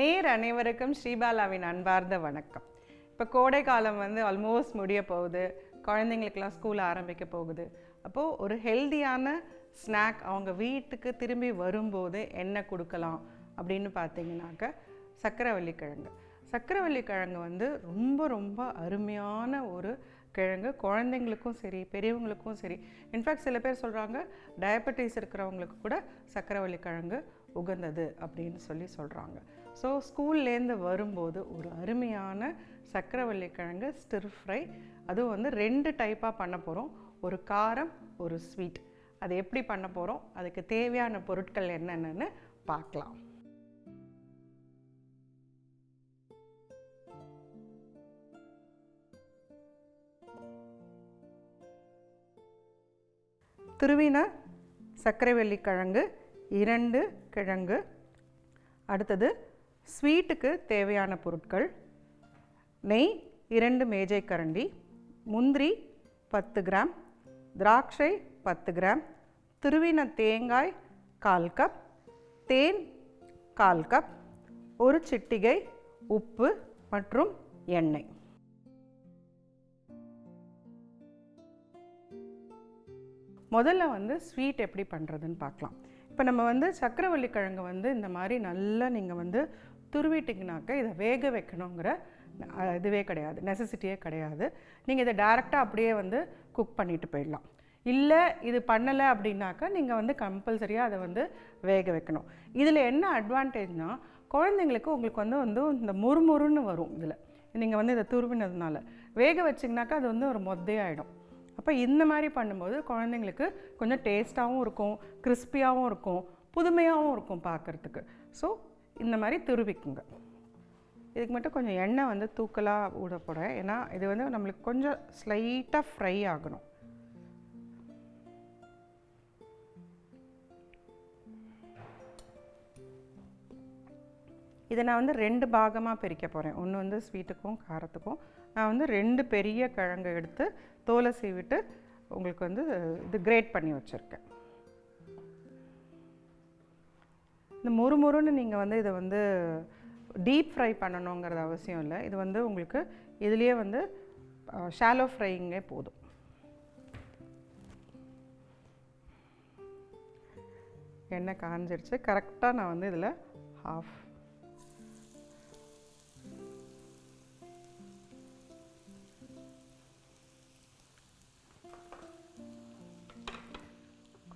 நேர் அனைவருக்கும் ஸ்ரீபாலாவின் அன்பார்ந்த வணக்கம். இப்போ கோடை காலம் வந்து ஆல்மோஸ்ட் முடிய போகுது. குழந்தைங்களுக்கெல்லாம் ஸ்கூல் ஆரம்பிக்க போகுது. அப்போது ஒரு ஹெல்தியான ஸ்நாக் அவங்க வீட்டுக்கு திரும்பி வரும்போது என்ன கொடுக்கலாம் அப்படின்னு பார்த்தீங்கன்னாக்க சக்கரவள்ளி கிழங்கு. சக்கரவள்ளி கிழங்கு வந்து ரொம்ப ரொம்ப அருமையான ஒரு கிழங்கு. குழந்தைங்களுக்கும் சரி பெரியவங்களுக்கும் சரி. இன்ஃபேக்ட் சில பேர் சொல்கிறாங்க டயபெட்டிஸ் இருக்கிறவங்களுக்கு கூட சக்கரவள்ளி கிழங்கு உகந்தது அப்படின்னு சொல்லி சொல்கிறாங்க ஸோ ஸ்கூல்லேருந்து வரும்போது ஒரு அருமையான சக்கரவள்ளி கிழங்கு ஸ்டிர் ஃப்ரை அதுவும் வந்து ரெண்டு டைப்பாக பண்ண போகிறோம் ஒரு காரம் ஒரு ஸ்வீட் அது எப்படி பண்ண போகிறோம் அதுக்கு தேவையான பொருட்கள் என்னென்னு பார்க்கலாம். துருவின சர்க்கரைவள்ளி கிழங்கு இரண்டு கிழங்கு. அடுத்தது ஸ்வீட்டுக்கு தேவையான பொருட்கள் நெய் இரண்டு மேஜை கரண்டி முந்திரி பத்து கிராம் திராட்சை பத்து கிராம் திருவின தேங்காய் கால் கப் தேன் கால் கப் ஒரு சிட்டிகை உப்பு மற்றும் எண்ணெய். முதல்ல வந்து ஸ்வீட் எப்படி பண்ணுறதுன்னு பார்க்கலாம். இப்போ நம்ம வந்து சக்கரவள்ளி கிழங்கு வந்து இந்த மாதிரி நல்லா நீங்கள் வந்து துருவிட்டிங்கனாக்க இதை வேக வைக்கணுங்கிற இதுவே கிடையாது நெசசிட்டியே கிடையாது. நீங்கள் இதை டேரெக்டாக அப்படியே வந்து குக் பண்ணிட்டு போயிடலாம். இல்லை இது பண்ணலை அப்படின்னாக்கா நீங்கள் வந்து கம்பல்சரியாக அதை வந்து வேக வைக்கணும். இதில் என்ன அட்வான்டேஜ்னால் குழந்தைங்களுக்கு உங்களுக்கு வந்து வந்து இந்த முறுமுறுன்னு வரும் இதில். நீங்கள் வந்து இதை துருவினதுனால. வேக வச்சிங்கனாக்கா அது வந்து ஒரு மொத்தையாயிடும். அப்போ இந்த மாதிரி பண்ணும்போது குழந்தைங்களுக்கு கொஞ்சம் டேஸ்ட்டாகவும் இருக்கும் கிறிஸ்பியாகவும் இருக்கும் புதுமையாகவும் இருக்கும் பார்க்குறதுக்கு ஸோ இந்த மாதிரி துருவிக்குங்க. இதுக்கு மட்டும் கொஞ்சம் எண்ணெய் வந்து தூக்கலாக ஊட போகிறேன் ஏன்னா இது வந்து நம்மளுக்கு கொஞ்சம் ஸ்லைட்டாக ஃப்ரை ஆகணும். இதை நான் வந்து ரெண்டு பாகமாக பிரிக்க போகிறேன் ஒன்று வந்து ஸ்வீட்டுக்கும் காரத்துக்கும். நான் வந்து ரெண்டு பெரிய கிழங்கு எடுத்து தோலை சீவிட்டு உங்களுக்கு வந்து இது கிரேட் பண்ணி வச்சுருக்கேன். இந்த முறுமுறுன்னு நீங்கள் வந்து இதை வந்து டீப் ஃப்ரை பண்ணணுங்கிறது அவசியம் இல்லை. இது வந்து உங்களுக்கு இதுலேயே வந்து ஷாலோ ஃப்ரைங்கே போதும். எண்ணெய் காஞ்சிருச்சு. கரெக்டாக நான் வந்து இதில் ஹாஃப்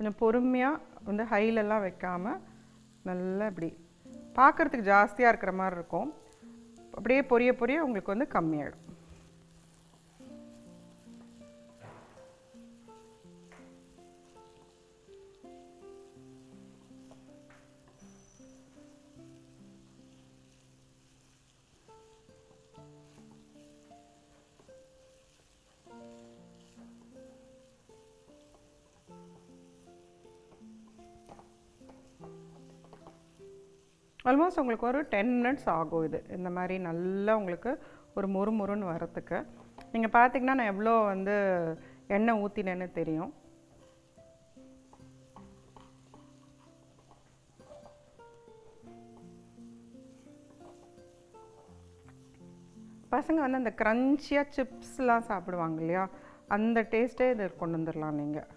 கொஞ்சம் பொறுமையாக வந்து ஹைலெல்லாம் வைக்காமல் நல்லா இப்படி பார்க்குறதுக்கு ஜாஸ்தியாக இருக்கிற மாதிரி இருக்கும். அப்படியே பொரிய பொரிய உங்களுக்கு வந்து கம்மியாயிடும். ஆல்மோஸ்ட் உங்களுக்கு ஒரு டென் மினிட்ஸ் ஆகும் இது. இந்த மாதிரி நல்லா உங்களுக்கு ஒரு மொறு மொறுன்னு வரத்துக்கு நீங்கள் பார்த்தீங்கன்னா நான் எவ்வளோ வந்து எண்ணெய் ஊற்றினேன்னு தெரியும். பசங்க வந்து அந்த க்ரன்ச்சியாக சிப்ஸ்லாம் சாப்பிடுவாங்க இல்லையா? அந்த டேஸ்ட்டே இதை கொண்டு வந்துடலாம் நீங்கள்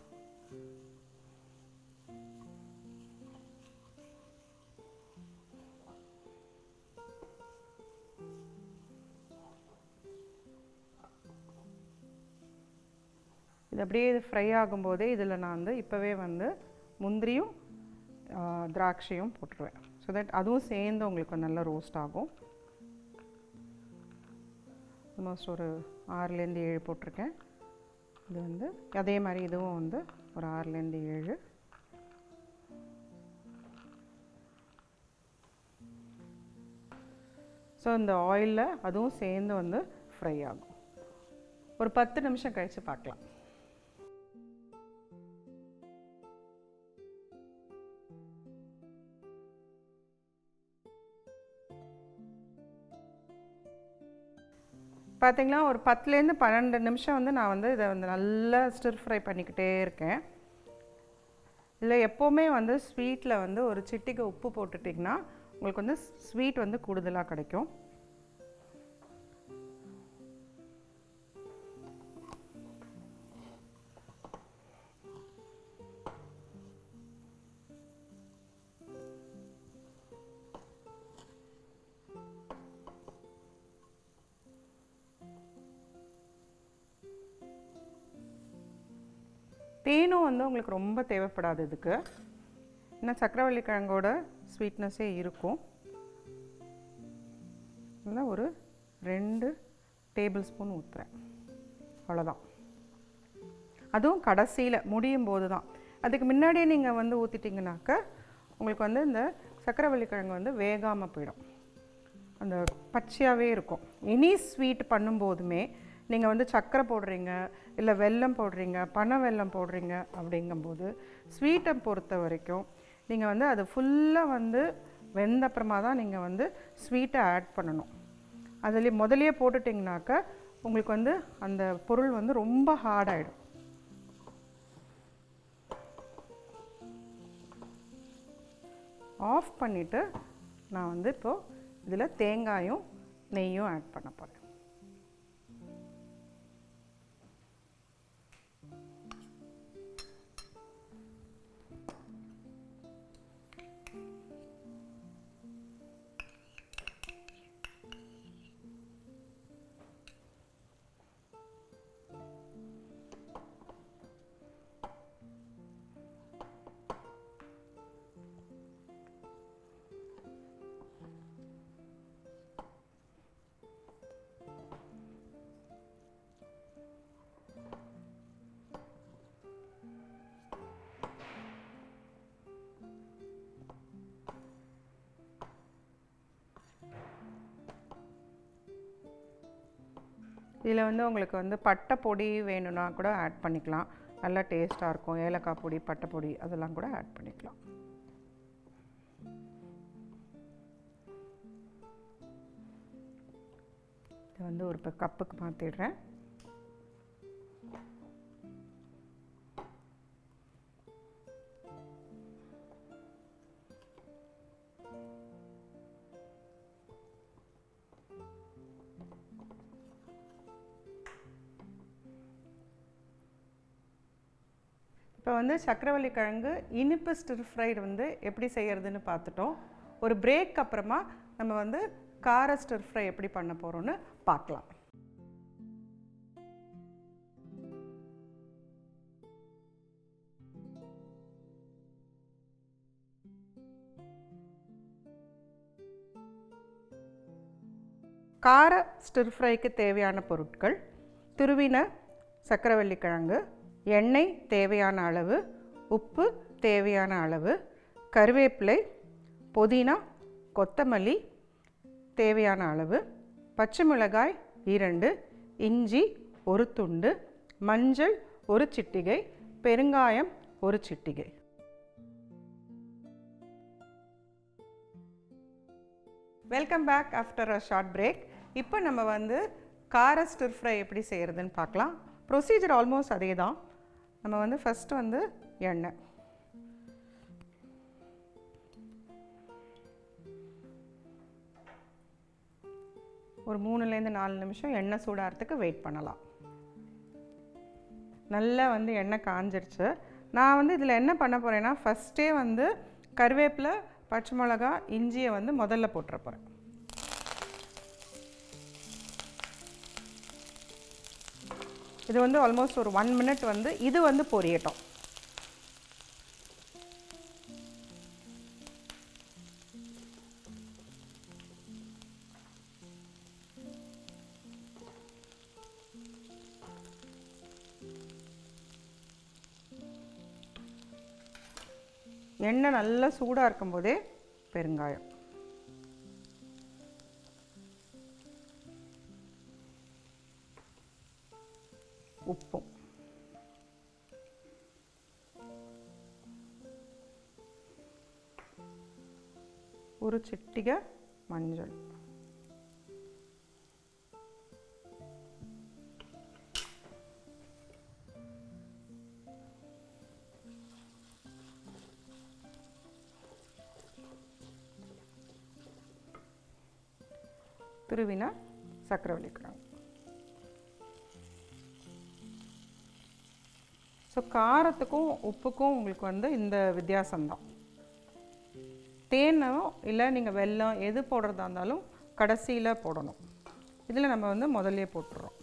இது அப்படியே இது ஃப்ரை ஆகும்போதே இதில் நான் வந்து இப்போவே வந்து முந்திரியும் திராட்சையும் போட்டுருவேன். ஸோ தட் அதுவும் சேர்ந்து உங்களுக்கு நல்லா ரோஸ்ட் ஆகும். ஆல்மோஸ்ட் ஒரு ஆறுலேருந்து ஏழு போட்டிருக்கேன். இது வந்து அதே மாதிரி இதுவும் வந்து ஒரு ஆறுலேருந்து ஏழு. ஸோ இந்த ஆயிலில் அதுவும் சேர்ந்து வந்து ஃப்ரை ஆகும். ஒரு பத்து நிமிஷம் கழித்து பார்க்கலாம். பார்த்திங்களா ஒரு பத்துலேருந்து பன்னெண்டு நிமிஷம் வந்து நான் வந்து இதை வந்து நல்லா ஸ்டிர் ஃப்ரை பண்ணிக்கிட்டே இருக்கேன். இதில் எப்போவுமே வந்து ஸ்வீட்டில் வந்து ஒரு சிட்டிக்கு உப்பு போட்டுட்டிங்கன்னா உங்களுக்கு வந்து ஸ்வீட் வந்து கூடுதலாக கிடைக்கும். தேனும் வந்து உங்களுக்கு ரொம்ப தேவைப்படாது இதுக்கு. ஏன்னா சக்கரவள்ளி கிழங்கோட ஸ்வீட்னஸே இருக்கும். இதில் ஒரு ரெண்டு டேபிள் ஸ்பூன் ஊற்றுறேன் அவ்வளோதான் அதுவும் கடைசியில் முடியும் போது தான் அதுக்கு முன்னாடியே நீங்கள் வந்து ஊற்றிட்டிங்கனாக்க உங்களுக்கு வந்து இந்த சக்கரவள்ளி கிழங்கு வந்து வேகாமல் போயிடும். அந்த பச்சையாகவே இருக்கும். எனி ஸ்வீட் பண்ணும்போதுமே நீங்கள் வந்து சர்க்கரை போடுறீங்க இல்லை வெல்லம் போடுறீங்க பனை வெல்லம் போடுறீங்க அப்படிங்கும்போது ஸ்வீட்டை பொறுத்த வரைக்கும் நீங்கள் வந்து அது ஃபுல்லாக வந்து வெந்த அப்புறமா தான் நீங்கள் வந்து ஸ்வீட்டை ஆட் பண்ணணும். அதுலேயே முதலையே போட்டுட்டிங்கனாக்க உங்களுக்கு வந்து அந்த பொருள் வந்து ரொம்ப ஹார்டாயிடும் ஆஃப் பண்ணிவிட்டு நான் வந்து இப்போது இதில் தேங்காயும் நெய்யும் ஆட் பண்ண போகிறேன் இதில் வந்து உங்களுக்கு வந்து பட்டை பொடி வேணும்னா கூட ஆட் பண்ணிக்கலாம். நல்லா டேஸ்ட்டாக இருக்கும். ஏலக்காய் பொடி பட்டை பொடி அதெல்லாம் கூட ஆட் பண்ணிக்கலாம். இது வந்து ஒரு இப்போ கப்புக்கு மாற்றிடுறேன் இப்போ வந்து சக்கரவள்ளி கிழங்கு இனிப்பு ஸ்டிர் ஃப்ரைடு வந்து எப்படி செய்கிறதுன்னு பார்த்துட்டோம். ஒரு பிரேக் அப்புறமா நம்ம வந்து கார ஸ்டிர் ஃப்ரை எப்படி பண்ண போகிறோன்னு பார்க்கலாம். கார ஸ்டிர் ஃப்ரைக்கு தேவையான பொருட்கள் துருவின சக்கரவள்ளி கிழங்கு எண்ணெய் தேவையான அளவு உப்பு தேவையான அளவு கருவேப்பிலை புதினா கொத்தமல்லி தேவையான அளவு பச்சை மிளகாய் இரண்டு இஞ்சி ஒரு துண்டு மஞ்சள் ஒரு சிட்டிகை பெருங்காயம் ஒரு சிட்டிகை. Welcome back after a short break இப்போ நம்ம வந்து கார ஸ்டிர் ஃப்ரை எப்படி செய்கிறதுன்னு பார்க்கலாம். ப்ரொசீஜர் ஆல்மோஸ்ட் அதே தான் நம்ம வந்து ஃபஸ்ட்டு வந்து எண்ணெய். ஒரு மூணுலேருந்து நாலு நிமிஷம் எண்ணெய் சூடாகிறதுக்கு வெயிட் பண்ணலாம். நல்லா வந்து எண்ணெய் காஞ்சிருச்சு. நான் வந்து இதில் என்ன பண்ண போகிறேன்னா ஃபஸ்ட்டே வந்து கருவேப்பிலை பச்சை மிளகா இஞ்சியை வந்து முதல்ல போட்டுற போகிறேன் இது வந்து ஆல்மோஸ்ட் ஒரு ஒன் மினிட் வந்து இது வந்து பொரியட்டும். எண்ணெய் நல்லா சூடாக இருக்கும்போதே பெருங்காயம். ஒரு சிட்டிகை மஞ்சள் துருவின சக்கரவள்ளி கிழங்கு ஸோ காரத்துக்கும் உப்புக்கும் உங்களுக்கு வந்து இந்த வித்தியாசம்தான் தேனோ இல்லை நீங்கள் வெல்லம் எது போடுறதா இருந்தாலும் கடைசியில் போடணும். இதில் நம்ம வந்து முதல்லயே போட்டுடுறோம்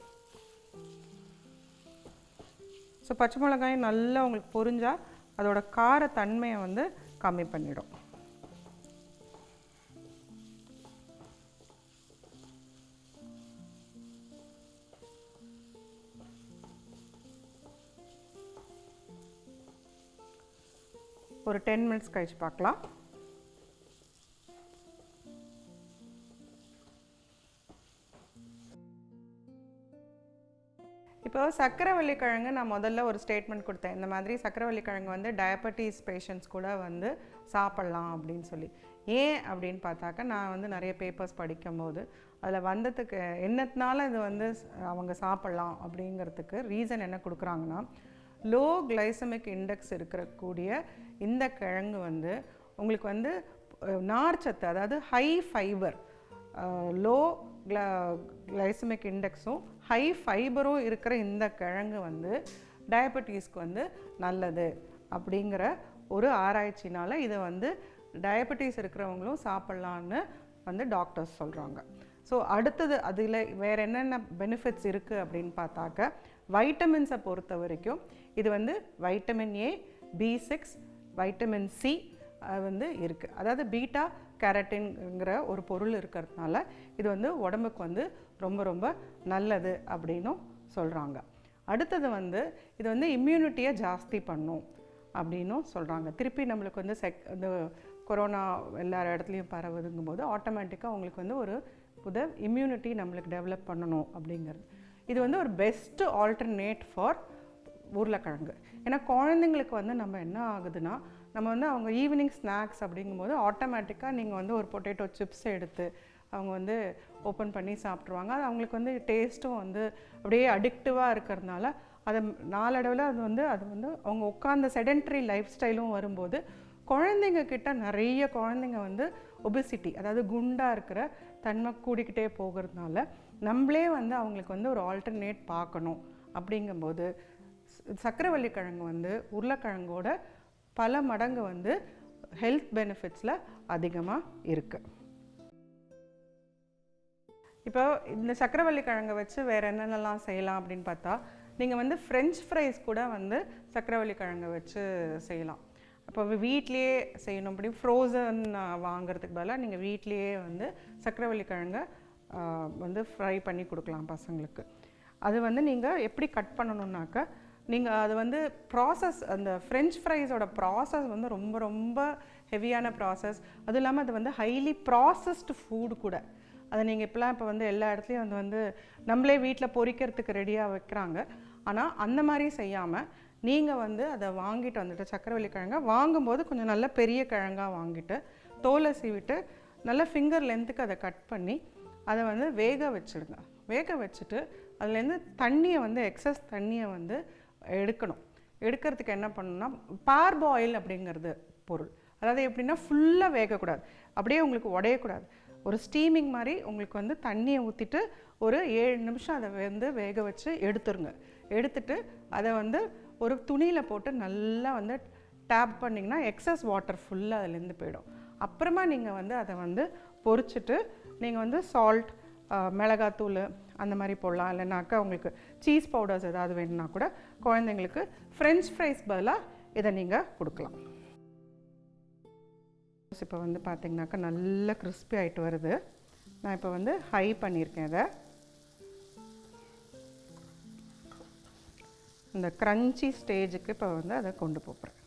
ஸோ பச்சை மிளகாயும் நல்லா உங்களுக்கு பொரிஞ்சால் அதோட காரத்தன்மையை வந்து கம்மி பண்ணிடும். ஒரு டென் மினிட்ஸ் கழிச்சு பார்க்கலாம். சக்கரவள்ளி கிழங்கு நான் முதல்ல ஒரு ஸ்டேட்மெண்ட் கொடுத்தேன். இந்த மாதிரி சக்கரவள்ளி கிழங்கு வந்து டயபெட்டிஸ் பேஷண்ட்ஸ் கூட வந்து சாப்பிட்லாம் அப்படின்னு சொல்லி. ஏன் அப்படின்னு பார்த்தாக்க நான் வந்து நிறைய பேப்பர்ஸ் படிக்கும்போது அதில் வந்ததுக்கு என்னத்தினால இது வந்து அவங்க சாப்பிட்லாம் அப்படிங்கிறதுக்கு ரீசன் என்ன கொடுக்குறாங்கன்னா லோ கிளைசமிக் இண்டெக்ஸ் இருக்கக்கூடிய இந்த கிழங்கு வந்து உங்களுக்கு வந்து நார்ச்சத்து அதாவது ஹை ஃபைபர் லோ கிளைசமிக் இண்டெக்ஸும் ஹை ஃபைபரும் இருக்கிற இந்த கிழங்கு வந்து டயபெட்டிஸ்க்கு வந்து நல்லது அப்படிங்கிற ஒரு ஆராய்ச்சினால் இதை வந்து டயபெட்டிஸ் இருக்கிறவங்களும் சாப்பிட்லான்னு வந்து டாக்டர்ஸ் சொல்கிறாங்க ஸோ அடுத்தது அதில் வேறு என்னென்ன பெனிஃபிட்ஸ் இருக்குது அப்படின்னு பார்த்தாக்க வைட்டமின்ஸை பொறுத்த வரைக்கும் இது வந்து vitamin A B six vitamin C வந்து இருக்குது அதாவது பீட்டா கேரட்டின்ங்கிற ஒரு பொருள் இருக்கிறதுனால இது வந்து உடம்புக்கு வந்து ரொம்ப ரொம்ப நல்லது அப்படின்னும் சொல்கிறாங்க அடுத்தது வந்து இது வந்து இம்யூனிட்டியை ஜாஸ்தி பண்ணும் அப்படின்னும் சொல்கிறாங்க திருப்பி நம்மளுக்கு வந்து செக் இந்த கொரோனா எல்லா இடத்துலையும் பரவுதுங்கும் போது ஆட்டோமேட்டிக்காக உங்களுக்கு வந்து ஒரு புத இம்யூனிட்டி நம்மளுக்கு டெவலப் பண்ணணும் அப்படிங்கிறது. இது வந்து ஒரு பெஸ்ட்டு ஆல்டர்னேட் ஃபார் உருளைக்கிழங்கு. ஏன்னா குழந்தைங்களுக்கு வந்து நம்ம என்ன ஆகுதுன்னா நம்ம வந்து அவங்க ஈவினிங் ஸ்நாக்ஸ் அப்படிங்கும்போது ஆட்டோமேட்டிக்காக நீங்கள் வந்து ஒரு பொட்டேட்டோ சிப்ஸ் எடுத்து அவங்க வந்து ஓப்பன் பண்ணி சாப்பிட்ருவாங்க அது அவங்களுக்கு வந்து டேஸ்ட்டும் வந்து அப்படியே அடிக்டிவாக இருக்கிறதுனால அதை நாளடைவில் அது வந்து அது வந்து அவங்க உட்காந்த செடென்ட்ரி லைஃப் ஸ்டைலும் வரும்போது குழந்தைங்க கிட்ட நிறைய குழந்தைங்க வந்து ஒபிசிட்டி அதாவது குண்டாக இருக்கிற தன்மை கூடிக்கிட்டே போகிறதுனால நம்மளே வந்து அவங்களுக்கு வந்து ஒரு ஆல்டர்னேட் பார்க்கணும். அப்படிங்கும்போது சக்கரவள்ளி கிழங்கு வந்து உருளைக்கிழங்கோட பல மடங்கு வந்து ஹெல்த் பெனிஃபிட்ஸில் அதிகமாக இருக்குது இப்போ இந்த சக்கரவள்ளி கிழங்கை வச்சு வேறு என்னென்னலாம் செய்யலாம் அப்படின்னு பார்த்தா நீங்கள் வந்து ஃப்ரெஞ்ச் ஃப்ரைஸ் கூட வந்து சக்கரவள்ளி கிழங்கை வச்சு செய்யலாம். அப்போ வீட்லேயே செய்யணும். அப்படி ஃப்ரோசன் வாங்குறதுக்கு பதிலாக நீங்கள் வீட்லேயே வந்து சக்கரவள்ளி கிழங்கை வந்து ஃப்ரை பண்ணி கொடுக்கலாம் பசங்களுக்கு. அது வந்து நீங்கள் எப்படி கட் பண்ணணுன்னாக்க நீங்கள் அது வந்து ப்ராசஸ் அந்த ஃப்ரெஞ்ச் ஃப்ரைஸோட ப்ராசஸ் வந்து ரொம்ப ரொம்ப ஹெவியான ப்ராசஸ் அதுவும் இல்லாமல் அது வந்து ஹைலி ப்ராசஸ்டு ஃபுட் கூட. அதை நீங்கள் இப்போலாம் இப்போ வந்து எல்லா இடத்துலையும் அது வந்து நம்மளே வீட்டில் பொறிக்கிறதுக்கு ரெடியாக வைக்கிறாங்க. ஆனால் அந்த மாதிரி செய்யாமல் நீங்கள் வந்து அதை வாங்கிட்டு வந்துட்டு சக்கரவள்ளி கிழங்கை வாங்கும்போது கொஞ்சம் நல்ல பெரிய கிழங்காக வாங்கிட்டு தோலை சீவிட்டு நல்ல ஃபிங்கர் லென்த்துக்கு அதை கட் பண்ணி அதை வந்து வேக வச்சிடுங்க. வேக வச்சுட்டு அதுலேருந்து தண்ணியை வந்து எக்ஸஸ் தண்ணியை வந்து எடுக்கணும். எடுக்கிறதுக்கு என்ன பண்ணணும்னா பார்பாயில் அப்படிங்கிறது பொருள். அதாவது எப்படின்னா ஃபுல்லாக வேகக்கூடாது. அப்படியே உங்களுக்கு உடையக்கூடாது. ஒரு ஸ்டீமிங் மாதிரி உங்களுக்கு வந்து தண்ணியை ஊற்றிட்டு ஒரு ஏழு நிமிஷம் அதை வந்து வேக வச்சு எடுத்துருங்க. எடுத்துட்டு அதை வந்து ஒரு துணியில் போட்டு நல்லா வந்து டேப் பண்ணிங்கன்னா எக்ஸஸ் வாட்டர் ஃபுல்லாக அதுலேருந்து போயிடும். அப்புறமா நீங்கள் வந்து அதை வந்து பொறிச்சிட்டு நீங்கள் வந்து சால்ட் மிளகாத்தூள் அந்த மாதிரி போடலாம். இல்லைனாக்கா உங்களுக்கு சீஸ் பவுடர்ஸ் ஏதாவது வேணும்னா கூட குழந்தைங்களுக்கு ஃப்ரெஞ்ச் ஃப்ரைஸ் பதிலாக இதை நீங்கள் கொடுக்கலாம். இப்போ வந்து பார்த்தீங்கன்னாக்கா நல்ல கிறிஸ்பி ஆயிட்டு வருது. நான் இப்போ வந்து ஹை பண்ணியிருக்கேன் இதை. இந்த க்ரன்ச்சி ஸ்டேஜுக்கு இப்போ வந்து அதை கொண்டு போகிறேன்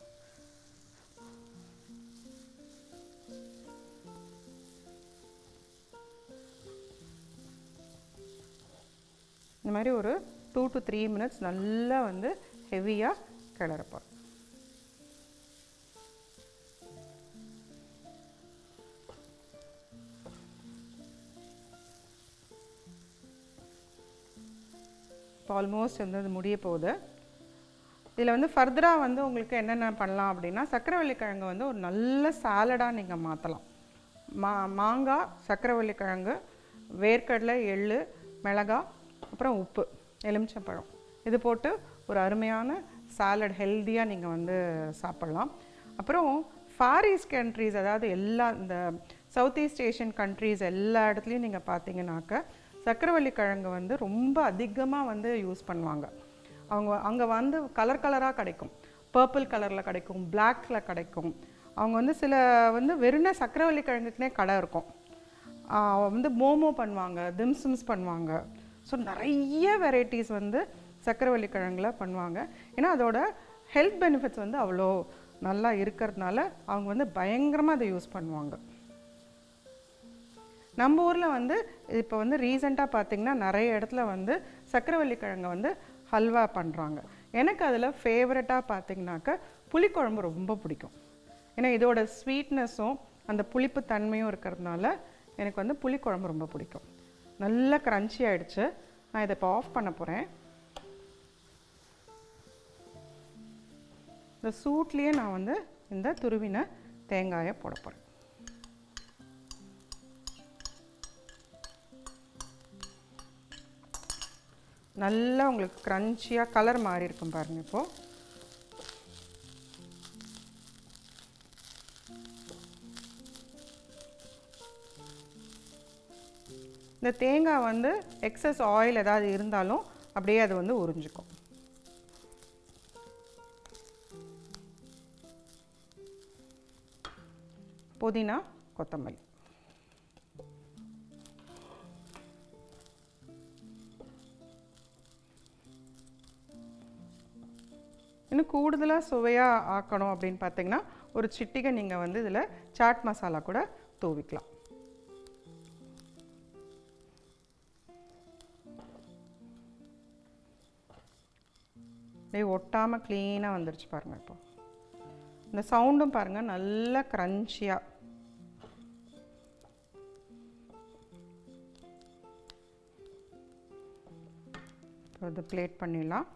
இந்த மாதிரி ஒரு டூ டு த்ரீ மினிட்ஸ் நல்லா வந்து ஹெவியாக கிளறப்போம் இப்போ ஆல்மோஸ்ட் வந்து அது முடிய போகுது. இதில் வந்து ஃபர்தராக வந்து உங்களுக்கு என்னென்ன பண்ணலாம் அப்படின்னா சக்கரவள்ளி கிழங்கு வந்து ஒரு நல்ல சாலடாக நீங்கள் மாற்றலாம் மா மாங்காய் சக்கரவள்ளி கிழங்கு வேர்க்கடலை எள் மிளகா அப்புறம் உப்பு எலுமிச்சம்பழம். இது போட்டு ஒரு அருமையான சாலட் ஹெல்த்தியாக நீங்கள் வந்து சாப்பிட்லாம். அப்புறம் ஃபார் ஈஸ்ட் கண்ட்ரீஸ் அதாவது எல்லா இந்த சவுத் ஈஸ்ட் ஏஷியன் கண்ட்ரீஸ் எல்லா இடத்துலையும் நீங்கள் பார்த்தீங்கன்னாக்க சக்கரவள்ளி கிழங்கு வந்து ரொம்ப அதிகமாக வந்து யூஸ் பண்ணுவாங்க. அவங்க அங்கே வந்து கலர் கலராக கிடைக்கும். பர்பிள் கலரில் கிடைக்கும் பிளாக்ல கிடைக்கும். அவங்க வந்து சில வந்து வெறும் சக்கரவள்ளி கிழங்குக்குனே கடை இருக்கும். வந்து மோமோ பண்ணுவாங்க திம்சிம்ஸ் பண்ணுவாங்க. ஸோ நிறைய வெரைட்டிஸ் வந்து சக்கரவள்ளி கிழங்குல பண்ணுவாங்க. ஏன்னா அதோட ஹெல்த் பெனிஃபிட்ஸ் வந்து அவ்வளோ நல்லா இருக்கிறதுனால அவங்க வந்து பயங்கரமாக அதை யூஸ் பண்ணுவாங்க. நம்ம ஊரில் வந்து இப்போ வந்து ரீசெண்டாக பார்த்திங்கன்னா நிறைய இடத்துல வந்து சக்கரவள்ளி கிழங்கை வந்து ஹல்வா பண்ணுறாங்க எனக்கு அதில் ஃபேவரட்டாக பார்த்திங்கனாக்கா புளிக்குழம்பு ரொம்ப பிடிக்கும். ஏன்னா இதோட ஸ்வீட்னஸும் அந்த புளிப்பு தன்மையும் இருக்கிறதுனால எனக்கு வந்து புளிக்குழம்பு ரொம்ப பிடிக்கும். நல்லா க்ரன்ச்சி ஆகிடுச்சு நான் இதை இப்போ ஆஃப் பண்ண போகிறேன் இந்த சூட்லேயே நான் வந்து இந்த துருவின தேங்காயை போட போகிறேன் நல்லா உங்களுக்கு க்ரன்ச்சியாக கலர் மாறி இருக்கும் பாருங்க இப்போது இந்த தேங்காய் வந்து எக்ஸஸ் ஆயில் ஏதாவது இருந்தாலும் அப்படியே அது வந்து உறிஞ்சிக்கும். புதினா கொத்தமல்லி. இன்னும் கூடுதலாக சுவையாக ஆக்கணும் அப்படின்னு பார்த்தீங்கன்னா ஒரு சிட்டிகை நீங்கள் வந்து இதில் சாட் மசாலா கூட தூவிக்கலாம். அப்படியே ஒட்டாமல் க்ளீனாக வந்துருச்சு பாருங்கள் இப்போ. இந்த சவுண்டும் பாருங்கள் நல்லா க்ரன்ச்சியாக இப்போ இதை பிளேட் பண்ணிடலாம்.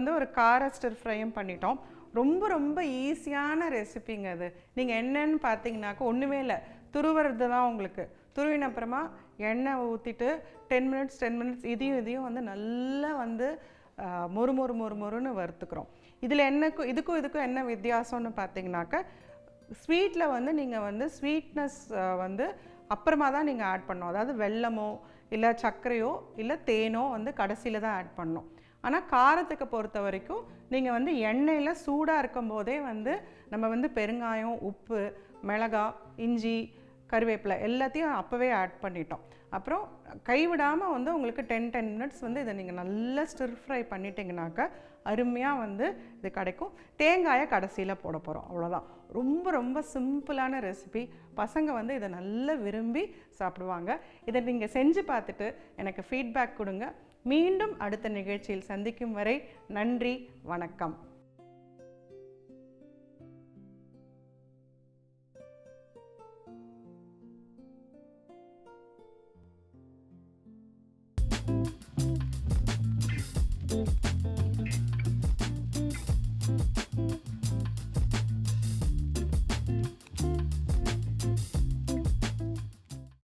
வந்து ஒரு கார ஸ்டிர் ஃப்ரையும் பண்ணிட்டோம். ரொம்ப ரொம்ப ஈஸியான ரெசிபிங்க அது. நீங்கள் என்னன்னு பார்த்தீங்கன்னாக்கா ஒன்றுமே இல்லை. துருவுறது தான் உங்களுக்கு. துருவின அப்புறமா எண்ணெய் ஊற்றிட்டு டென் மினிட்ஸ் டென் மினிட்ஸ் இதையும் இதையும் வந்து நல்லா வந்து மொறு மொறு மொறு மொறுன்னு வறுத்துக்கிறோம். இதில் என்னக்கும் இதுக்கும் இதுக்கும் என்ன வித்தியாசம்னு பார்த்தீங்கன்னாக்கா ஸ்வீட்டில் வந்து நீங்கள் வந்து ஸ்வீட்னஸ் வந்து அப்புறமா தான் நீங்கள் ஆட் பண்ணணும். அதாவது வெல்லமோ இல்லை சர்க்கரையோ இல்லை தேனோ வந்து கடைசியில் தான் ஆட் பண்ணணும். ஆனால் காரத்துக்கு பொறுத்த வரைக்கும் நீங்கள் வந்து எண்ணெயில் சூடாக இருக்கும் போதே வந்து நம்ம வந்து பெருங்காயம் உப்பு மிளகா இஞ்சி கருவேப்பிலை எல்லாத்தையும் அப்போவே ஆட் பண்ணிட்டோம். அப்புறம் கைவிடாமல் வந்து உங்களுக்கு டென் டென் மினிட்ஸ் வந்து இதை நீங்கள் நல்லா ஸ்டிர் ஃப்ரை பண்ணிட்டீங்கனாக்கா அருமையாக வந்து இது கிடைக்கும். தேங்காயை கடைசியில் போட போகிறோம் அவ்வளோதான் ரொம்ப ரொம்ப சிம்பிளான ரெசிபி பசங்க வந்து இதை நல்லா விரும்பி சாப்பிடுவாங்க. இதை நீங்கள் செஞ்சு பார்த்துட்டு எனக்கு ஃபீட்பேக் கொடுங்க. மீண்டும் அடுத்த நிகழ்ச்சியில் சந்திக்கும் வரை நன்றி வணக்கம்.